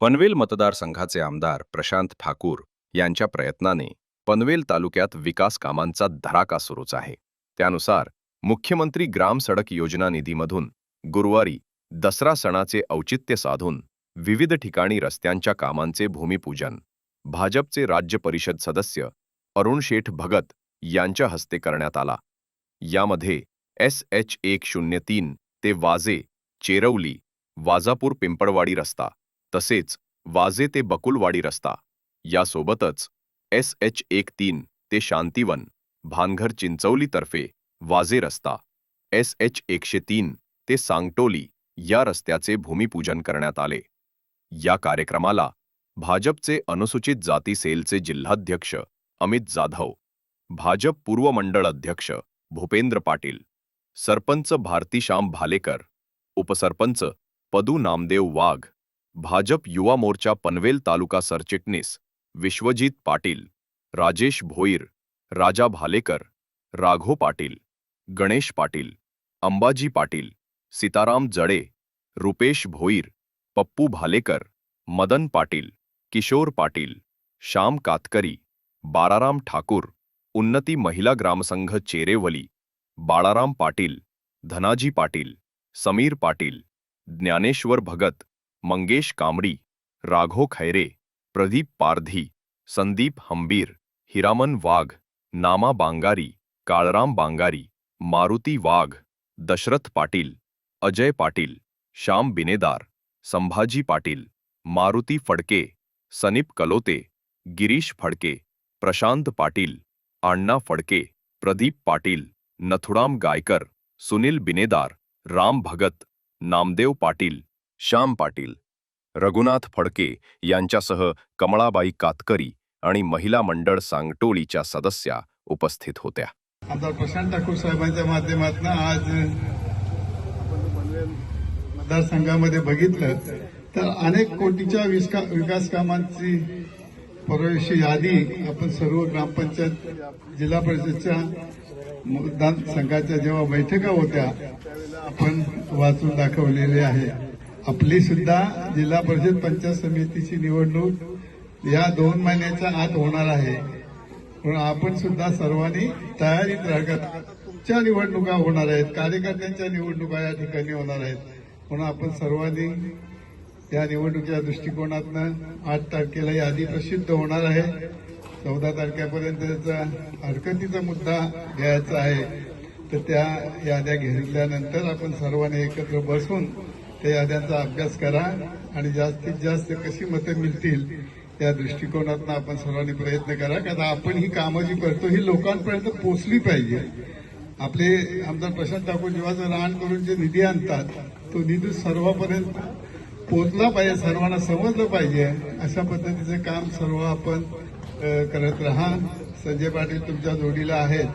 पनवेल मतदारसंघाचे आमदार प्रशांत ठाकूर यांच्या प्रयत्नाने पनवेल तालुक्यात विकास कामांचा धडाका सुरूच आहे. त्यानुसार मुख्यमंत्री ग्राम सडक योजना निधीमधून गुरुवारी दसरा सणाचे औचित्य साधून विविध ठिकाणी रस्त्यांच्या कामांचे भूमिपूजन भाजपचे राज्य परिषद सदस्य अरुण शेठ भगत यांच्या हस्ते करण्यात आला. यामध्ये एस एच एक शून्य तीन ते वाजे चेरवली वाजापूर पिंपळवाडी रस्ता तसेच वाजे ते बकुलवाडी रस्ता. यासोबतच एस एच एक तीन ते शांतीवन भानघर चिंचवलीतर्फे वाजे रस्ता एस एच एकशे तीन ते सांगटोली या रस्त्याचे भूमिपूजन करण्यात आले. या कार्यक्रमाला भाजपचे अनुसूचित जाती सेलचे जिल्हाध्यक्ष अमित जाधव भाजप पूर्व मंडळ अध्यक्ष भूपेंद्र पाटील सरपंच भारतीश्याम भालेकर उपसरपंच पदू नामदेव वाघ भाजप युवा मोर्चा पनवेल तालुका सरचिटणीस विश्वजीत पाटील, राजेश भोईर, राजा भालेकर, राघो पाटील, गणेश पाटील, अंबाजी पाटील, सीताराम जडे, रुपेश भोईर, पप्पू भालेकर, मदन पाटील, किशोर पाटील, श्याम कातकरी बाराराम ठाकूर, उन्नती महिला ग्रामसंघ चेरेवली, बाळाराम पाटील, धनाजी पाटील, समीर पाटील, ज्ञानेश्वर भगत मंगेश कांबडी, राघो खैरे, प्रदीप पारधी, संदीप हंबीर, हिरामन वाघ, नामा बांगारी, कालराम बांगारी, मारुति वाघ, दशरथ पाटील, अजय पाटील, श्याम बिनेदार, संभाजी पाटील, मारुति फडके, सनीप कलोते, गिरीश फडके, प्रशांत पाटील अण्णा फडके, प्रदीप पाटील, नथुराम गायकर, सुनील बिनेदार, राम भगत, नामदेव पाटील श्याम पाटील रघुनाथ फडके यांच्यासह कमळाबाई कातकरी आणि महिला मंडळ सांगटोळीच्या सदस्या उपस्थित होत्या. आमदार प्रशांत ठाकूर साहेबांच्या माध्यमातून आज मतदारसंघामध्ये बघितलं तर अनेक कोटीच्या विस्का- विकास कामांची परवानगी यादी आपण सर्व ग्रामपंचायत जिल्हा परिषदच्या मतदारसंघाच्या जेव्हा बैठका होत्या आपण वाचून दाखवलेली आहे. आपली सुद्धा जिल्हा परिषद पंचायत समितीची निवडणूक या दोन महिन्याच्या आत होणार आहे. म्हणून आपण सुद्धा सर्वांनी तयारीत राहत निवडणुका होणार आहेत. कार्यकर्त्यांच्या निवडणुका या ठिकाणी होणार आहेत. म्हणून आपण सर्वांनी या निवडणुकीच्या दृष्टिकोनातनं आठ तारखेला यादी प्रसिद्ध होणार आहे. चौदा तारखेपर्यंत त्याचा हरकतीचा मुद्दा घ्यायचा आहे. तर त्या याद्या घेतल्यानंतर आपण सर्वांनी एकत्र बसून त्या याद्यांचा अभ्यास करा आणि जास्तीत जास्त कशी मतं मिळतील त्या दृष्टिकोनातून आपण सर्वांनी प्रयत्न करा. कारण आपण ही कामं जी करतो ही लोकांपर्यंत पोचली पाहिजे. आपले आमदार प्रशांत ठाकूर जेव्हा रान करून जे निधी आणतात तो निधी सर्वांपर्यंत पोचला पाहिजे सर्वांना समजलं पाहिजे. अशा पद्धतीचं काम सर्व आपण करत राहा. संजय पाटील तुमच्या जोडीला आहेत.